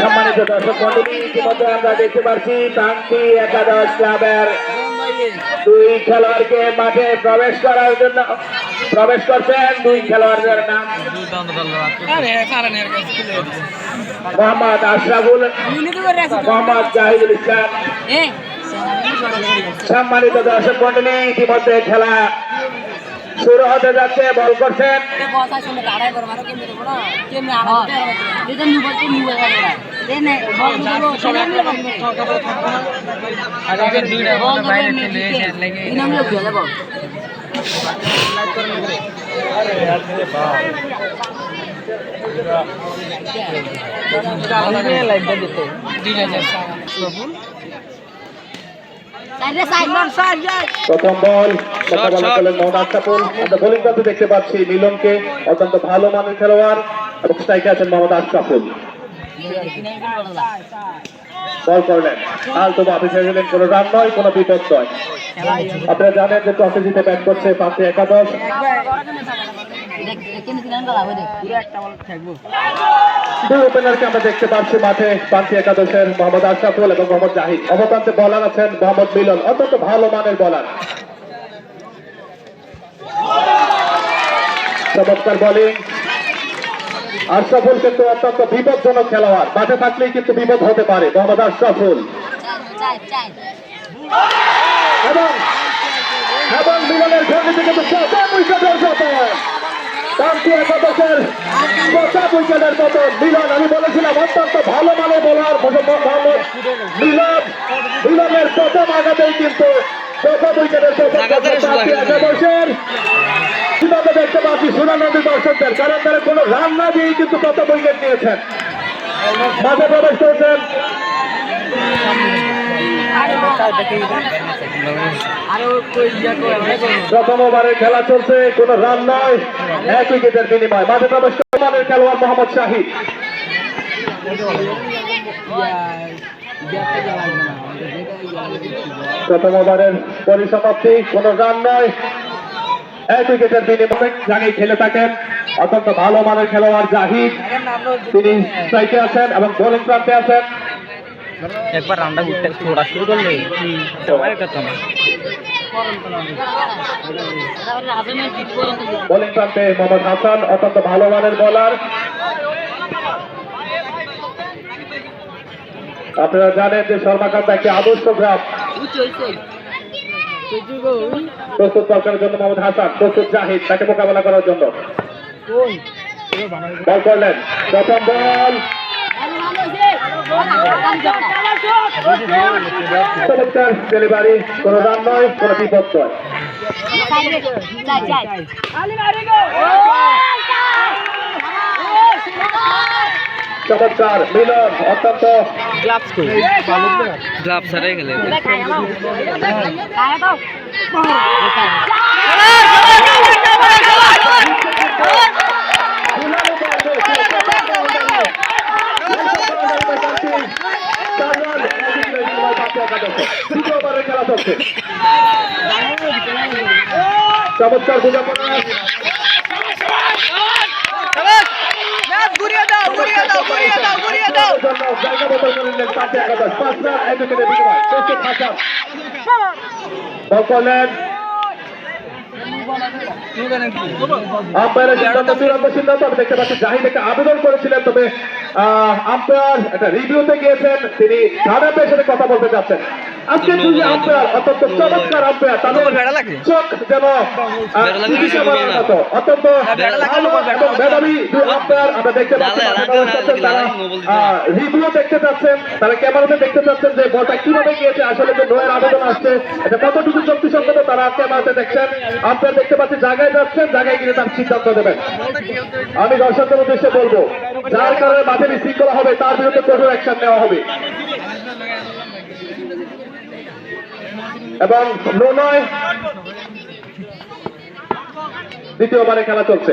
সম্মানিত দর্শক মন্ডলী ইতিমধ্যে আমরা দেখতে পাচ্ছি কান্তি একাদশ ক্লাবের দুই খেলোয়াড়কে মাঠে প্রবেশ করার জন্য প্রবেশ করছেন দুই খেলোয়াড়দের নাম। মোহাম্মদ আশরাফুল মোহাম্মদ জাহিদুল ইসলাম। সম্মানিত দর্শক মন্ডলী ইতিমধ্যে খেলা শুরু হতে যাচ্ছে বল করছেন। প্রথম বল মোহাম্মদ বোলিং দেখতে পাচ্ছি মিলনকে অত্যন্ত ভালো মানের খেলোয়াড় এবং স্ট্রাইকে আছেন মোহাম্মদ আশরাফুল। বল করলেন। আর তো বাপি ছেড়ে দিলেন কোনো রান নয় কোনো বিপদ নয়। আপনারা জানেন যে টসে জিতে ব্যাট করছে পাঁচে একাদশ। দুই ওপেনারকে আমরা দেখতে পাচ্ছি মাঠে একাদশের মোহাম্মদ আশরাফুল এবং মোহাম্মদ জাহিদ। বলার আছেন মোহাম্মদ মিলন, অত্যন্ত ভালো মানের বলার চমৎকার বোলিং আশরাফুল কিন্তু অত্যন্ত বিপজ্জনক খেলোয়াড়। মাঠে থাকলেই কিন্তু বিপদ হতে পারে মোহাম্মদ আশরাফুল। এবং এবং মিলনের উইকেটের পতন কান্তি একাদশের প্রথম উইকেটের পতন মিলন। আমি বলেছিলাম অত্যন্ত ভালো মানের বোলার মোহাম্মদ মিলন। মিলনের প্রথম আঘাতেই কিন্তু প্রথম উইকেটের কান্তি একাদশের কীভাবে দেখতে পাচ্ছি সুনানন্দী দর্শকদের কারণ তারা কোনো রান না দিয়েই কিন্তু প্রথম উইকেট নিয়েছেন। মাঠে প্রবেশ করেছেন। প্রথম ওভারের খেলা চলছে, কোনো রান নাই, এক উইকেটের বিনিময়। মাঠে প্রবেশ করে খেলোয়াড় মোহাম্মদ শাহিদ প্রথম ওভারের পরিসমাপ্তি, কোনো রান নয় এক উইকেটের বিনিময়ে। জানিয়ে খেলে থাকেন অত্যন্ত ভালো মানের খেলোয়াড় জাহিদ। তিনি স্ট্রাইকে আছেন এবং বোলিং প্রান্তে আছেন। একবার রান্না ঘুরতে ছোড়া শুরু করলে তোমার কথা না। বোলিং প্রান্তে মোহাম্মদ হাসান অত্যন্ত ভালো মানের বোলার আপনারা জানেন যে শর্মাকান্ত একটি আদর্শ গ্রাম প্রস্তুত দরকারের জন্য মোহাম্মদ হাসান প্রস্তুত জাহিদ তাকে মোকাবেলা করার জন্য। বল করলেন। প্রথম বল চমৎকার ডেলিভারি কোন রান নয় কোন বিপদ নয় চমৎকার মিলন অত্যন্ত গ্লাভস। কই গ্লাভস গেলে দ্বিতীয়বারের খেলা চলছে চমৎকার বোঝাপড়া জায়গা বদল করে নিলেন পাঁচে একাদশ পাঁচ রান এক উইকেটের বিনিময় প্রস্তুত হাসান বল করলেন আম্পায়ারের সিদ্ধান্ত চূড়ান্ত সিদ্ধান্ত আমি দেখতে পাচ্ছি। জাহিদ একটা আবেদন করেছিলেন তবে আম্পায়ার একটা রিভিউতে গিয়েছেন তিনি কথা বলতে চাচ্ছেন আজকে দুই আম্পায়ার অত্যন্ত চমৎকার আম্পায়ার তাদের চোখ যেন মতো অত্যন্ত এবং মেধাবী দুই আম্পায়ার আমরা দেখতে পাচ্ছি। তারা রিভিউ দেখতে চাচ্ছেন তারা ক্যামেরাতে দেখতে চাচ্ছেন যে বলটা কীভাবে গিয়েছে আসলে যে নোয়ের আবেদন আসছে এটা কতটুকু যুক্তিসঙ্গত তারা ক্যামেরাতে দেখছেন। আপনারা দেখতে পাচ্ছি জায়গায় যাচ্ছেন, জায়গায় গিয়ে তার সিদ্ধান্ত দেবেন আমি দর্শকদের উদ্দেশ্যে বলব, যার কারণে মাঠে বিশৃঙ্খলা হবে, তার বিরুদ্ধে কঠোর অ্যাকশন নেওয়া হবে। এবং নয় দ্বিতীয়বারে খেলা চলছে।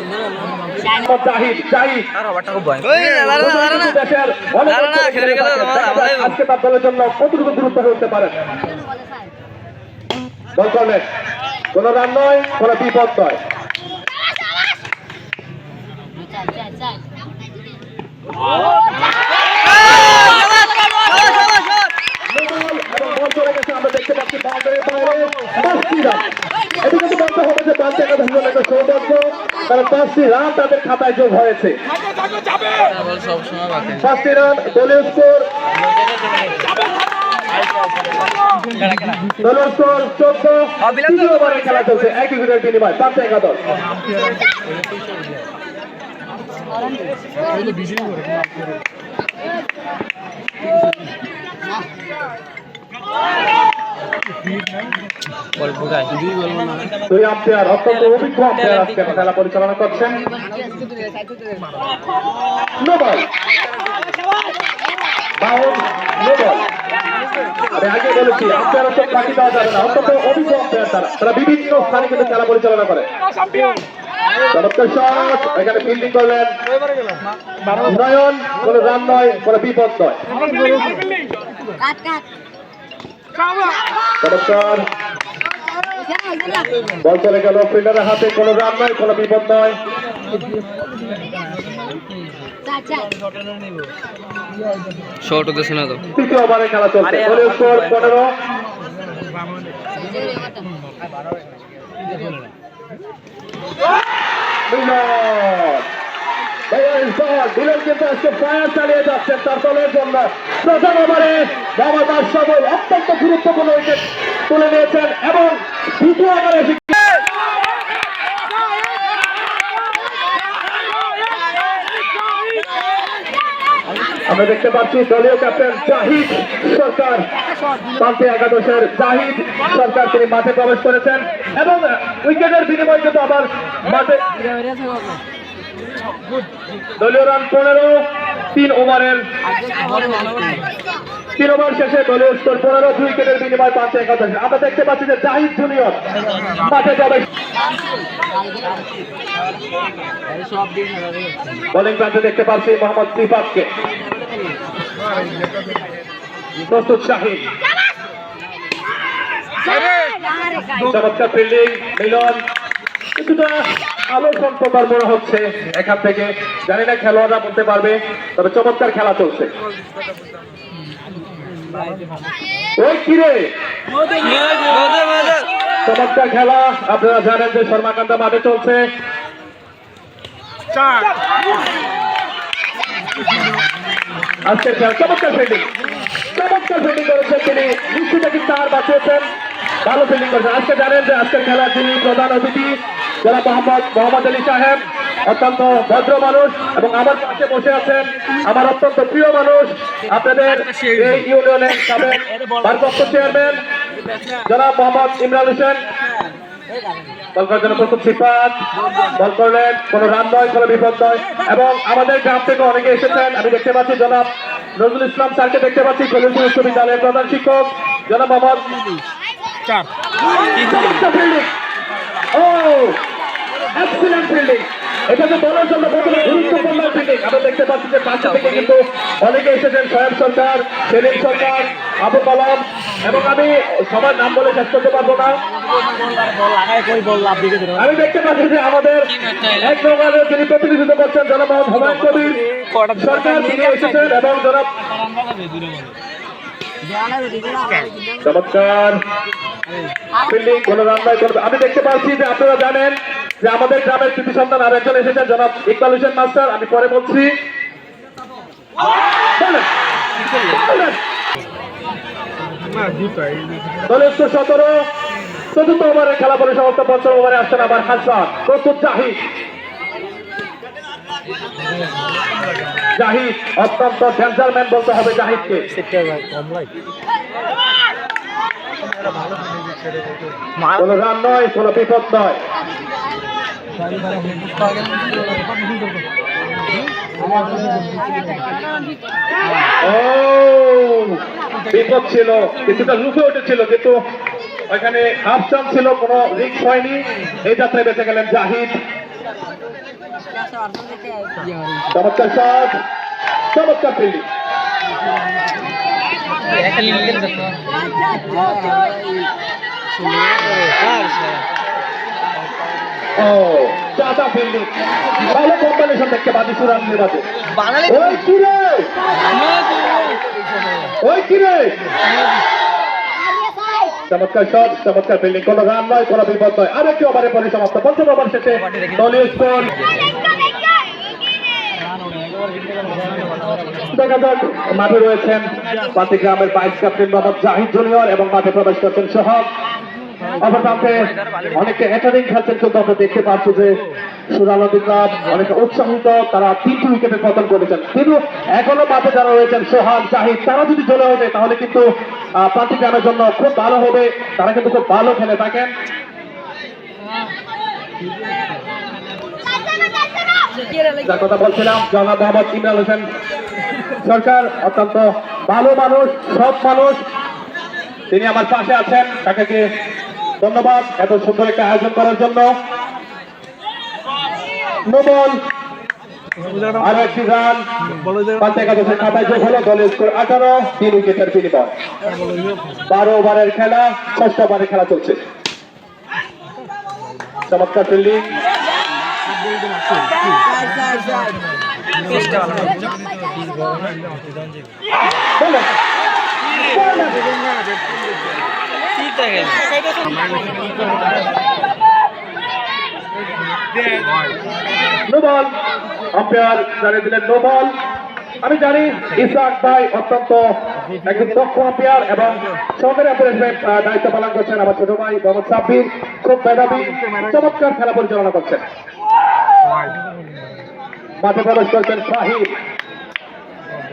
আজকে তার দলের জন্য কতটুকু গুরুত্ব বল করলেন কোন রান নয় কোন বিপদ নয় নোবল এবং বল চলে গেছে আমরা দেখতে পাচ্ছি বাউন্ডারির বাইরে পাঁচটি রান এটি কিন্তু বলতে হবে যে দলের একটা সৌভাগ্য কারণ পাঁচটি রান তাদের খাতায় যোগ হয়েছে। পাঁচটি রান দলীয় স্কোর। দলীয় স্কোর চোদ্দ। তৃতীয় ওভারে খেলা চলছে এক উইকেটের বিনিময় পাঁচ একাদশ দুই আম্পায়ার অত্যন্ত অভিজ্ঞ আম্পায়ার আজকে খেলা পরিচালনা করছেন। No ball. বাউল নোবল। আমি আগে বলেছি আম্পায়ার তো ফাঁকি দেওয়া যাবে না অত্যন্ত অভিজ্ঞ আম্পায়ার তারা তারা বিভিন্ন স্থানে কিন্তু খেলা পরিচালনা করে। চমৎকার শট এখানে ফিল্ডিং করলেন। নয়ন কোন রান নয় কোন বিপদ নয়। বল চলে গেল ফিল্ডারের হাতে কোনো রান নয় কোনো বিপদ নয় শর্ট হতেছে না তো তৃতীয় ওভারে খেলা চলছে। স্কোর পনেরো। দিলেন কিন্তু আজকে চালিয়ে তার দলের জন্য। প্রথম ওভারে আশরাফ অত্যন্ত গুরুত্বপূর্ণ উইকেট তুলে নিয়েছেন এবং দ্বিতীয় ওভারে আমরা দেখতে পাচ্ছি দলীয় ক্যাপ্টেন জাহিদ সরকার পান্তে একাদশের জাহিদ সরকার, তিনি মাঠে প্রবেশ করেছেন এবং উইকেটের বিনিময় কিন্তু আবার মাঠে দলীয় রান পনেরো তিন ওভারের তিন ওভার শেষে দলীয় স্কোর পনেরো দুই উইকেটের বিনিময় পাঁচে একাদশ। আমরা দেখতে পাচ্ছি যে জাহিদ জুনিয়র মাঠে প্রবেশ বোলিং প্রান্তে দেখতে পাচ্ছি মোহাম্মদ সিফাতকে। প্রস্তুত শাহিদ চমৎকার ফিল্ডিং মিলন। কিছুটা মনে হচ্ছে এখান থেকে। জানি না খেলোয়াড়রা বলতে পারবে তবে চমৎকার খেলা চলছে। ওই কিরে? চমৎকার খেলা আপনারা জানেন যে শর্মাকান্দা মাঠে চলছে। আজকের চমৎকার ফিল্ডিং চমৎকার ফিল্ডিং করেছেন তিনি। নিশ্চিত একটি চার বাঁচিয়েছেন? ভালো ফিল্ডিং করেছেন। আজকে জানেন যে আজকের খেলা যিনি প্রধান অতিথি। যারা মোহাম্মদ মোহাম্মদ আলী সাহেব অত্যন্ত ভদ্র মানুষ এবং আমার পাশে বসে আছেন আমার অত্যন্ত প্রিয় মানুষ আপনাদের এই ইউনিয়নের সাবেক ভারপ্রাপ্ত চেয়ারম্যান জনাব মোহাম্মদ ইমরান হোসেন। বল করার জন্য প্রস্তুত সিফাত বল করলেন কোনো রান নয় কোনো বিপদ নয়। এবং আমাদের গ্রাম থেকে অনেকে এসেছেন আমি দেখতে পাচ্ছি জনাব নজরুল ইসলাম স্যারকে দেখতে পাচ্ছি কলিমপুর বিশ্ববিদ্যালয়ের প্রধান শিক্ষক জনাব মোহাম্মদ চমৎকার ও! এক্সিলেন্ট ফিল্ডিং এটা যে দলের জন্য প্রথমে গুরুত্বপূর্ণ ফিল্ডিং আমরা দেখতে পাচ্ছি যে পাশে থেকে কিন্তু অনেকে এসেছেন সয়াব সরকার সেলিম সরকার আবু কালাম এবং আমি সবার নাম বলে শেষ করতে পারব না। আমি দেখতে পাচ্ছি যে আমাদের এক নম্বরে যিনি প্রতিনিধিত্ব করছেন জনাব হুমায়ুন কবির। সরকার তিনি এসেছেন এবং জনাব চমৎকার। ফিল্ডিং কোন রান আমি দেখতে পাচ্ছি যে আপনারা জানেন যে আমাদের গ্রামের কৃতি সন্তান আর একজন এসেছেন, জনাব ইকবাল হোসেন মাস্টার। আমি পরে বলছি। দলের সতেরো, চতুর্থ ওভারের খেলা পরে সমস্ত পঞ্চম ওভারে আসছেন আবার হাসান। প্রস্তুত জাহিদ। জাহিদ, অত্যন্ত ডেঞ্জার বলতে হবে জাহিদকে। কোনো রান নয়, কোনো বিপদ নয়। বিপদ ছিল কিছুটা লুফে উঠেছিল কিন্তু ওইখানে হাফ চান্স ছিল কোনো রিক্স হয়নি। এই যাত্রায় বেঁচে গেলেন জাহিদ। চমৎকার শট চমৎকার ফিল্ডিং একটা লিমিটেড দেখো ও চাচা ফিল্ডিং ভালো কম্বিনেশন দেখতে মাঝে বাঙালি ওই কিরে ওই কিরে চমৎকার শট চমৎকার ফিল্ডিং কোনো রান নয় কোনো বিপদ নয়। আরেকটি ওভারে পরিসমাপ্ত পঞ্চম ওভার শেষে দলীয় স্কোর। দেখা যাক মাঠে রয়েছেন পাতি গ্রামের vice captain Mohammad Zahid junior এবং মাঠে প্রবেশ করছেন সোহাগ। অপরপ্রান্তে অনেকে অ্যাটারিং খেলছেন, কিন্তু আমরা দেখতে পাচ্ছি যে ক্লাব অনেক উৎসাহিত, তারা তিনটি উইকেটে পতন করেছেন। কিন্তু এখনও মাঠে যারা রয়েছেন, সোহাগ, জাহিদ, তারা যদি চলে ওঠে তাহলে কিন্তু জন্য খুব ভালো হবে। তারা কিন্তু খুব ভালো খেলে থাকেন। যার কথা বলছিলাম, জনাব মোহাম্মদ ইমরান হোসেন সরকার, অত্যন্ত ভালো মানুষ, সৎ মানুষ। তিনি আমার পাশে আছেন, তাকে ধন্যবাদ এত সুন্দর একটা আয়োজন করার জন্য। নোবল আরও একটি রান। পাঁচ একাদশের খাতায় যোগ হলো দলের স্কোর আঠারো তিন উইকেটের বিনিময়। বারো ওভারের খেলা ষষ্ঠ ওভারের খেলা চলছে। চমৎকার ফিল্ডিং। বলে ঠিক নো বল। আম্পায়ার জানিয়ে দিলেন নো বল। আমি জানি ইসাক ভাই অত্যন্ত একজন দক্ষ আম্পায়ার এবং সহকারী আম্পায়ার দায়িত্ব পালন করছেন আমার ছোট ভাই মোহাম্মদ সাব্বির। খুব মেধাবী, চমৎকার খেলা পরিচালনা করছেন। মাঠে প্রবেশ করছেন শাহিদ।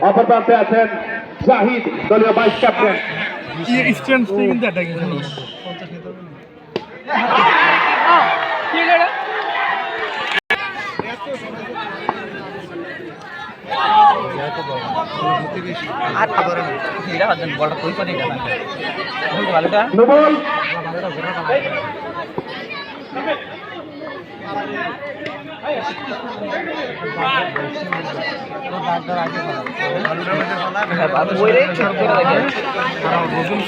অপর প্রান্তে আছেন জাহিদ দলীয় ভাইস ক্যাপ্টেন স্ট্রেন্থ কিন্তু অ্যাটাকিং করে ভালোটা নো